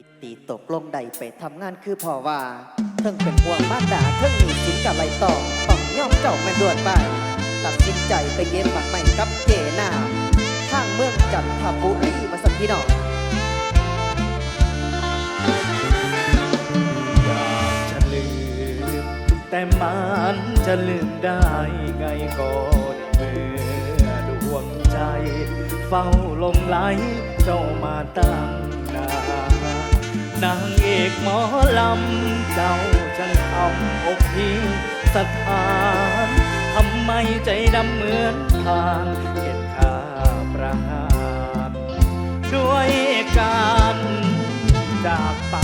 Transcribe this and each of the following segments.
ิตตีตกลงใดไปทำงานคือพ่อว่าเทิงเป็นห่วงมารดาเทิงหนีสินกับไรต่อต้องย่อมเจ้าแม่นด่วนไปตัดสินใจไปเย็บหมักใหม่กับเจนาทางเมืองจันทบุรีมาสักพี่น้องอยากจะลืมแต่มันจะลืมได้ไงก็ในเมื่อดวงใจ เฝ้าลงไหลเจ้ามาตั้งนาน นางเอกหมอลำ เจ้าจังทำอกพิงสถานทำไมใจดำเหมือนทางเห็นข้าประหารด้วยการจากไป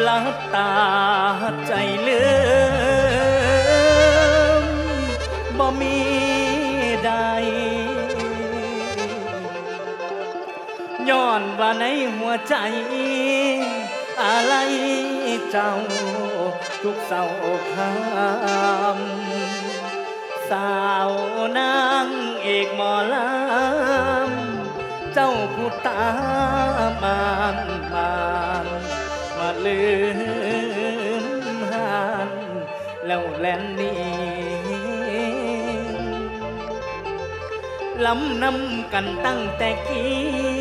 หลับตาใจลืมบ่มีใด ย้อนว่าในหัวใจ อะไรเจ้าทุกเศร้าคำสาวนางเอกหมอลำเจ้าผู้ตามานมานมาลืมหันแล้วแลนนี้ล้ำนำกันตั้งแต่กี้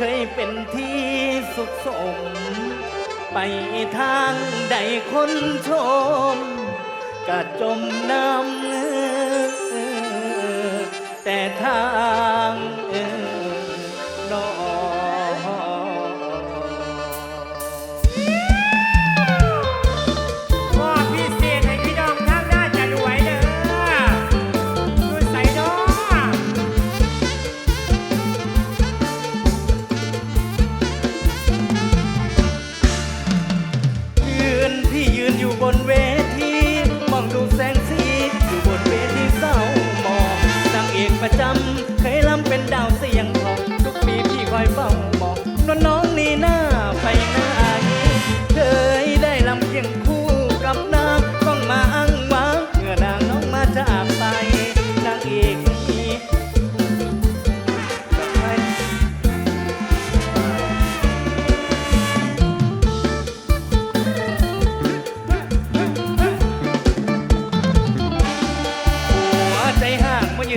เคยเป็นที่สุขสม ไปทางใดคนชมกะจมน้ำแต่ทา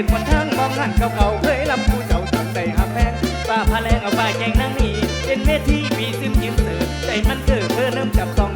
ห่างมายืนบนทางมองหันเก่าๆเคยลำพูเจ้าจังใจหาแพงป้าพาแรงเอาป้าแกงนั่งนี่เป็นเวทีปีซึมยิ้มเสือใจมันเกิดเพื่อเริ่มจับต้อง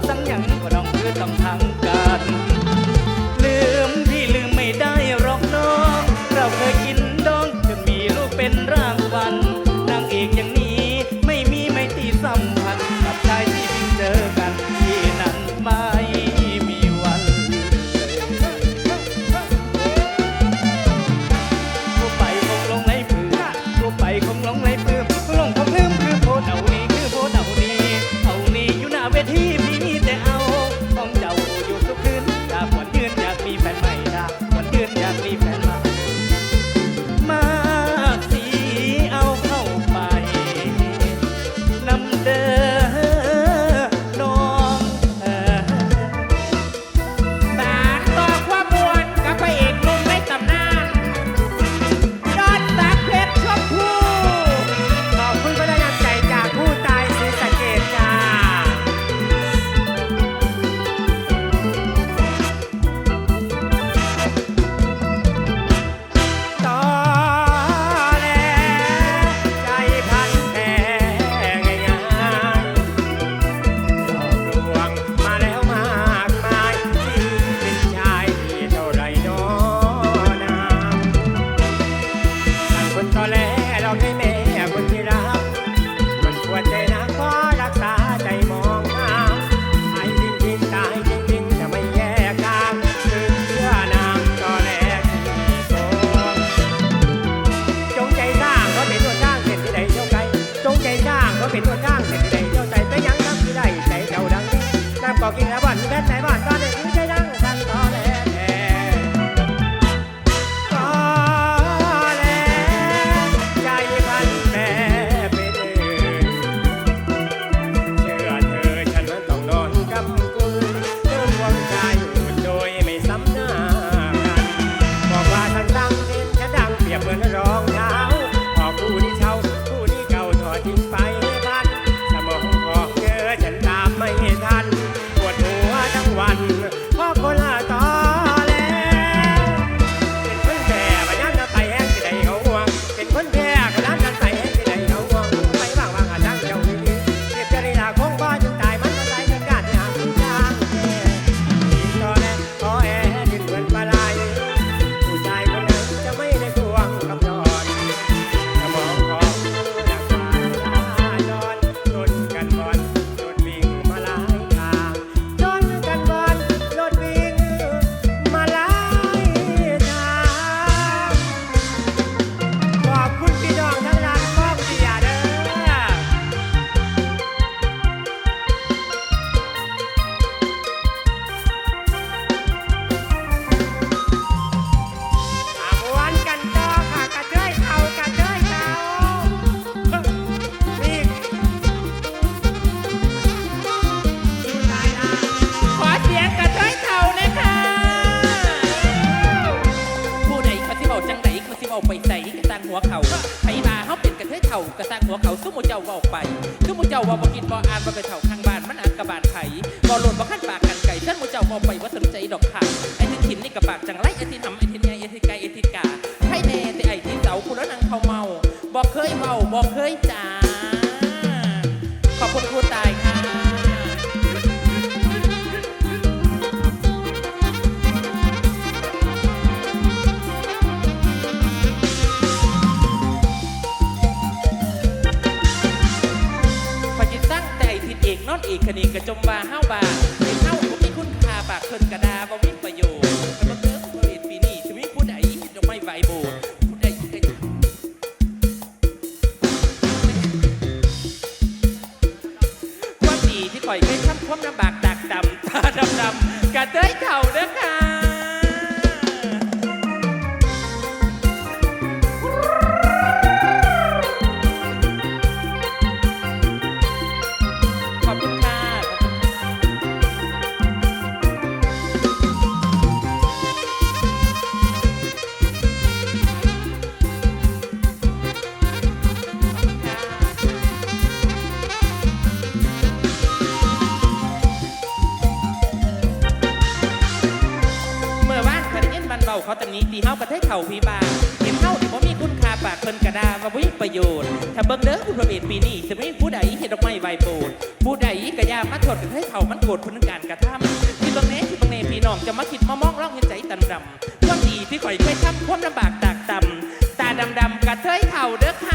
ว่าสนใจดอกค่ะไอ้ที่ถิ่นนี่กระปากจัง I'm not back. าพิบาลเห็นเท่าที่ผมมีคุณค่าปากเพิ่นกระดาว่าวิประโยชน์ ถ้าเบิ่งเด้อคุณพระเมธปีนี้จะไม่ผู้ใดเห็นดอกไม้ใบโปรดผู้ใดกระยามาถดกันให้เท่ามันโกรธคนนั้การกระทำที่ตรงนี้ที่ตรงนี้พี่น้องจะมาคิดมามองร่องเห็นใจตันดำความดีพี่ข่อยเคยทำความลำบากตากตำตาดำดำกระเทยเท่าเด้อค่ะ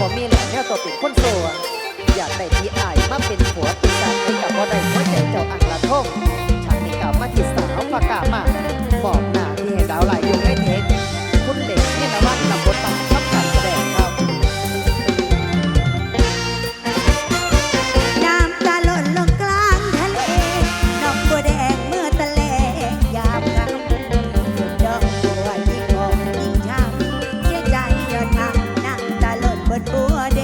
บ่มีแหล่งแนวตัวเป็นคนโซอยากได้ที่อายมาเป็นผัวติดใจให้กับบ่ได้หัวใจเจ้าอังละทงฉันนี่กลับมาที่สาวปากกามา ดบัว